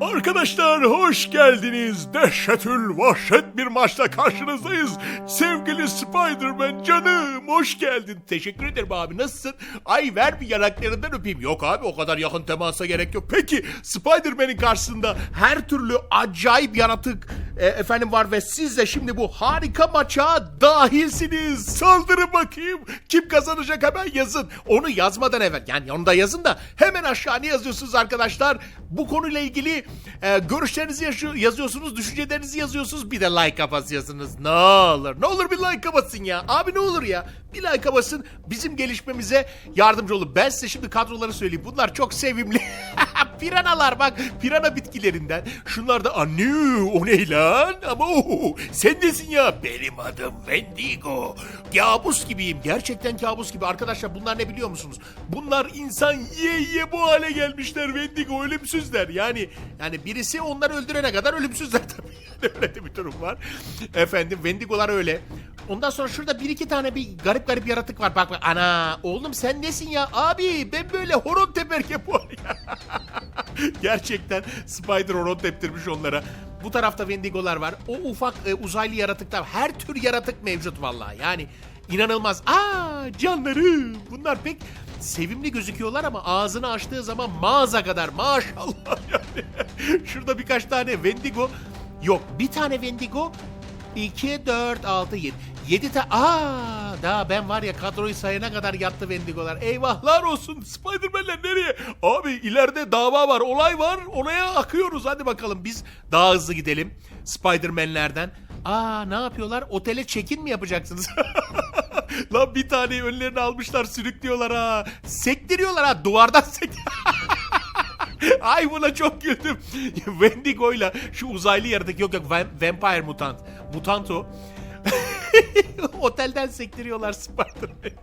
Arkadaşlar hoş geldiniz. Dehşetül vahşet bir maçla karşınızdayız. Sevgili Spider-Man canım hoş geldin. Teşekkür ederim abi nasılsın? Ay ver bir yanaklarından öpeyim. Yok abi o kadar yakın temasa gerek yok. Peki Spider-Man'in karşısında her türlü acayip yaratık e, efendim var ve siz de şimdi bu harika maça dahilsiniz. Saldırın bakayım. Kim kazanacak hemen yazın. Onu yazmadan evvel yani onu da yazın da hemen aşağı ne yazıyorsunuz arkadaşlar? Bu konuyla ilgili e, görüşlerinizi yazıyorsunuz, düşüncelerinizi yazıyorsunuz. Bir de like basıyorsunuz. Ne olur, ne olur bir like basın ya. Abi ne olur ya. Bir like basın bizim gelişmemize yardımcı olur. Ben size şimdi kadroları söyleyeyim. Bunlar çok sevimli. Piranalar bak. Pirana bitkilerinden. Şunlar da anne o ne lan? Ama o, sen nesin ya? Benim adım Wendigo. Kabus gibiyim. Gerçekten kabus gibi. Arkadaşlar bunlar ne biliyor musunuz? Bunlar insan yiye yiye bu hale gelmişler Wendigo ölümsüzler. Yani yani birisi onları öldürene kadar ölümsüzler tabii. Öyle de bir durum var. Efendim Wendigolar öyle. Ondan sonra şurada bir iki tane bir garip garip yaratık var. Bak bak ana oğlum sen nesin ya? Abi ben böyle horon teperke bu ya. Gerçekten Spider horon teptirmiş onlara. Bu tarafta Wendigolar var. O ufak e, uzaylı yaratıklar. Her tür yaratık mevcut vallahi. Yani inanılmaz. Aa canlarım. Bunlar pek sevimli gözüküyorlar ama ağzını açtığı zaman mağaza kadar maşallah yani. Şurada birkaç tane Wendigo. Yok bir tane Wendigo 2, 4, 6, 7. 7 tane. Aa, daha ben var ya kadroyu sayana kadar yattı Wendigo'lar. Eyvahlar olsun. Spider-Man'ler nereye? Abi ileride dava var, olay var. Oraya akıyoruz. Hadi bakalım biz daha hızlı gidelim. Spider-Man'lerden. Aa ne yapıyorlar? Otele check-in mi yapacaksınız? Lan bir taneyi önlerine almışlar sürüklüyorlar ha. Sektiriyorlar ha. Duvardan sek... Ay buna çok güldüm. Wendigo'yla şu uzaylı yaratık yok yok vam- vampire mutant. Mutant o. Otelden sektiriyorlar Spider-Man'i.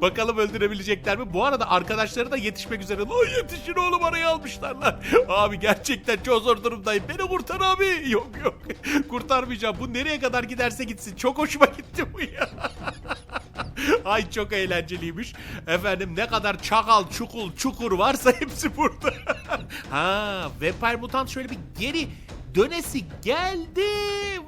Bakalım öldürebilecekler mi? Bu arada arkadaşları da yetişmek üzere. Lan yetişin oğlum araya almışlar lan. Abi gerçekten çok zor durumdayım. Beni kurtar abi. Yok yok. Kurtarmayacağım. Bu nereye kadar giderse gitsin. Çok hoşuma gitti bu ya. Ay çok eğlenceliymiş. Efendim ne kadar çakal, çukul, çukur varsa hepsi burada. ha, Vampire Mutant şöyle bir geri dönesi geldi.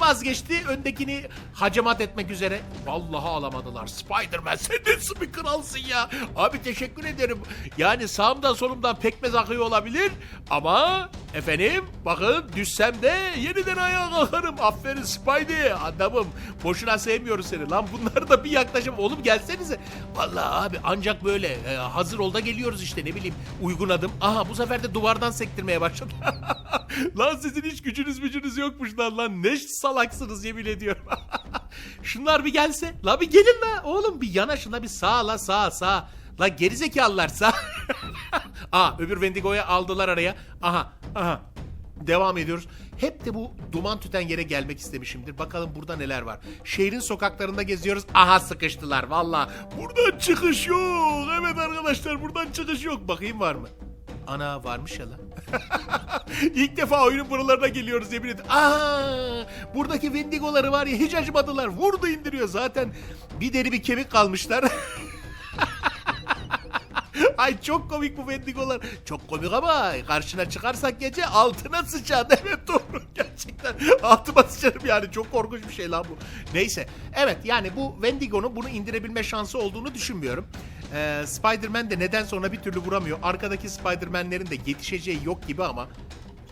Vazgeçti. Öndekini hacamat etmek üzere. Vallahi alamadılar. Spider-Man sen nasıl bir kralsın ya. Abi teşekkür ederim. Yani sağımdan solumdan pekmez akıyor olabilir. Ama efendim bakın düşsem de yeniden ayağa kalkarım. Aferin Spidey. Adamım. Boşuna sevmiyoruz seni. Lan bunları da bir yaklaşım. Oğlum gelsenize. Vallahi abi ancak böyle e, hazır ol da geliyoruz işte ne bileyim uygun adım. Aha bu sefer de duvardan sektirmeye başladı. lan sizin hiç gücünüz gücünüz yokmuş lan lan. Ne salaksınız yemin ediyorum. Şunlar bir gelse. La bir gelin la. Oğlum bir yana şuna bir sağa la sağa sağa. La gerizekalılar sağ. Aa öbür Wendigo'yu aldılar araya. Aha aha. Devam ediyoruz. Hep de bu duman tüten yere gelmek istemişimdir. Bakalım burada neler var. Şehrin sokaklarında geziyoruz. Aha sıkıştılar valla. Buradan çıkış yok. Evet arkadaşlar buradan çıkış yok. Bakayım var mı? Ana varmış ya lan. İlk defa oyunun buralarına geliyoruz yemin ederim. Aa, buradaki Wendigo'ları var ya hiç acımadılar. Vurdu indiriyor zaten. Bir deri bir kemik kalmışlar. Ay çok komik bu Wendigo'lar. Çok komik ama karşına çıkarsak gece altına sıçan. Evet doğru gerçekten. Altıma sıçarım yani çok korkunç bir şey lan bu. Neyse evet yani bu Wendigo'nun bunu indirebilme şansı olduğunu düşünmüyorum. Ee, Spider-Man de neden sonra bir türlü vuramıyor. Arkadaki Spider-Man'lerin de yetişeceği yok gibi ama.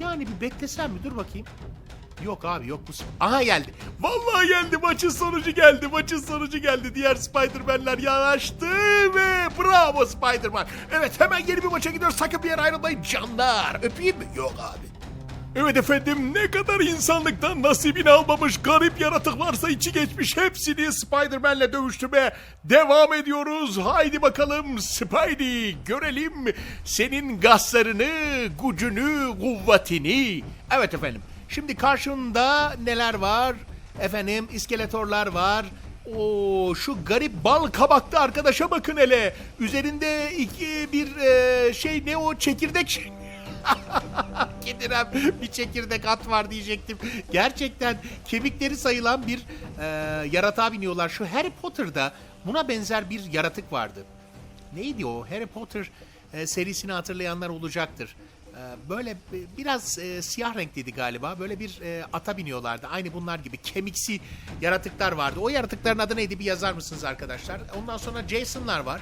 Yani bir beklesem mi dur bakayım. Yok abi yok bu. Aha geldi. Vallahi geldi. Maçın sonucu geldi. Maçın sonucu geldi. Diğer Spider-Man'ler yanaştı ve bravo Spider-Man. Evet hemen yeni bir maça gidiyoruz. Sakın bir yere ayrılmayın canlar. Öpeyim mi? Yok abi. Evet efendim ne kadar insanlıktan nasibini almamış garip yaratık varsa içi geçmiş hepsini Spider-Man'le dövüştürmeye devam ediyoruz. Haydi bakalım Spidey görelim senin gaslarını, gücünü, kuvvetini. Evet efendim şimdi karşında neler var? Efendim iskeletorlar var. Oo şu garip bal kabaklı arkadaşa bakın hele. Üzerinde iki bir e, şey ne o çekirdek şey. Kedirem bir çekirdek at var diyecektim. Gerçekten kemikleri sayılan bir e, yaratığa biniyorlar. Şu Harry Potter'da buna benzer bir yaratık vardı. Neydi o? Harry Potter e, serisini hatırlayanlar olacaktır. Ee, böyle bi- biraz e, siyah renkliydi galiba. Böyle bir e, ata biniyorlardı. Aynı bunlar gibi kemiksi yaratıklar vardı. O yaratıkların adı neydi bir yazar mısınız arkadaşlar? Ondan sonra Jason'lar var.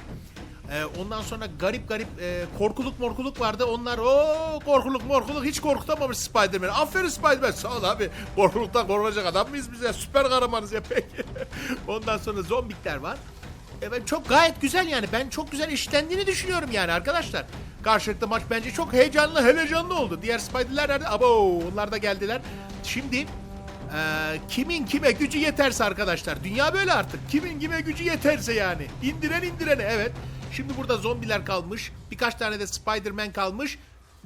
Ee, ondan sonra garip garip e, korkuluk morkuluk vardı. Onlar o korkuluk morkuluk hiç korkutamamış Spider-Man. Aferin Spider-Man. Sağ ol abi. Korkuluktan korunacak adam mıyız biz ya? Süper kahramanız ya peki. ondan sonra zombikler var. Evet çok gayet güzel yani. Ben çok güzel işlendiğini düşünüyorum yani arkadaşlar. Karşılıklı maç bence çok heyecanlı, heyecanlı oldu. Diğer Spider'ler nerede? Abo onlar da geldiler. Şimdi e, kimin kime gücü yeterse arkadaşlar. Dünya böyle artık. Kimin kime gücü yeterse yani. İndiren indirene evet. Şimdi burada zombiler kalmış. Birkaç tane de Spider-Man kalmış.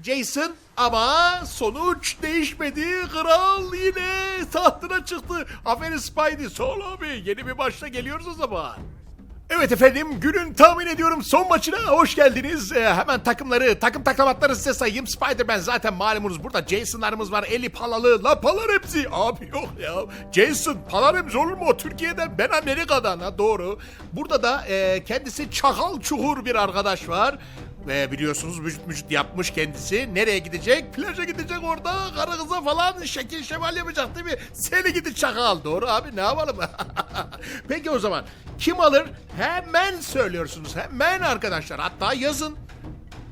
Jason ama sonuç değişmedi. Kral yine tahtına çıktı. Aferin Spidey. Sol abi. Yeni bir maçta geliyoruz o zaman. Evet efendim günün tahmin ediyorum son maçına hoş geldiniz. Ee, hemen takımları, takım taklamatları size sayayım. Spider-Man zaten malumunuz burada. Jason'larımız var. Eli palalı, lapalar hepsi. Abi yok ya. Jason, palarım olur mu? Türkiye'den ben Amerika'dan ha doğru. Burada da e, kendisi çakal çukur bir arkadaş var. Ve biliyorsunuz vücut vücut yapmış kendisi. Nereye gidecek? Plaja gidecek orada. Karı kıza falan şekil şemal yapacak değil mi? Seni gidi çakal. Doğru abi ne yapalım? Peki o zaman kim alır? Hemen söylüyorsunuz. Hemen arkadaşlar. Hatta yazın.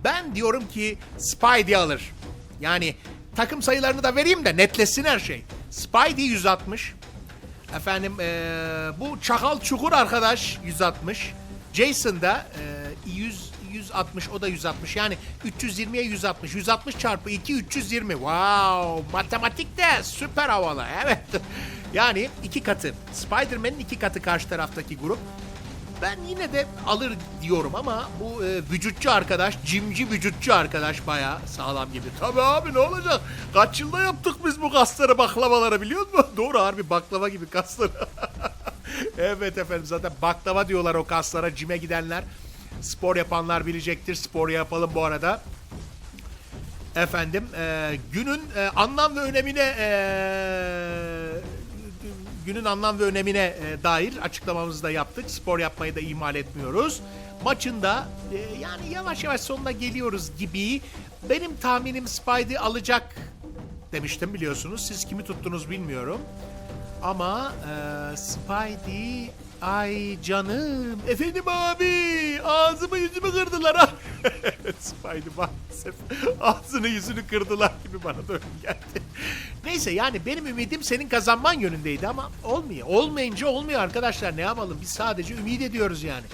Ben diyorum ki Spidey alır. Yani takım sayılarını da vereyim de netleşsin her şey. Spidey 160. Efendim eee, bu Çakal Çukur arkadaş 160. Jason da eee, 100 160 o da 160 yani 320'ye 160 160 çarpı 2 320 wow matematik de süper havalı evet yani iki katı Spider-Man'in iki katı karşı taraftaki grup ben yine de alır diyorum ama bu e, vücutçu arkadaş, cimci vücutçu arkadaş bayağı sağlam gibi. Tabii abi ne olacak? Kaç yılda yaptık biz bu kasları baklavaları biliyor musun? Doğru harbi baklava gibi kasları. evet efendim zaten baklava diyorlar o kaslara cime gidenler. Spor yapanlar bilecektir. Spor yapalım bu arada. Efendim e, günün e, anlam ve önemine e, günün anlam ve önemine e, dair açıklamamızı da yaptık. Spor yapmayı da ihmal etmiyoruz. Maçında e, yani yavaş yavaş sonuna geliyoruz gibi. Benim tahminim Spidey alacak demiştim biliyorsunuz. Siz kimi tuttunuz bilmiyorum. Ama e, Spidey ay canım efendim abi ağzımı yüzümü kırdılar Spidey maalesef ağzını yüzünü kırdılar gibi bana da öyle geldi. Neyse yani benim ümidim senin kazanman yönündeydi ama olmuyor. Olmayınca olmuyor arkadaşlar ne yapalım biz sadece ümit ediyoruz yani.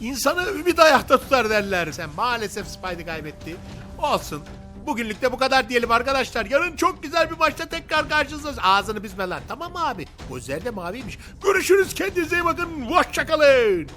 İnsanı ümit ayakta tutar derler. Sen maalesef Spidey kaybetti. Olsun. Bugünlük de bu kadar diyelim arkadaşlar. Yarın çok güzel bir maçta tekrar karşınızdayız. Ağzını büzme lan. Tamam abi? Gözler de maviymiş. Görüşürüz. Kendinize iyi bakın. Hoşçakalın.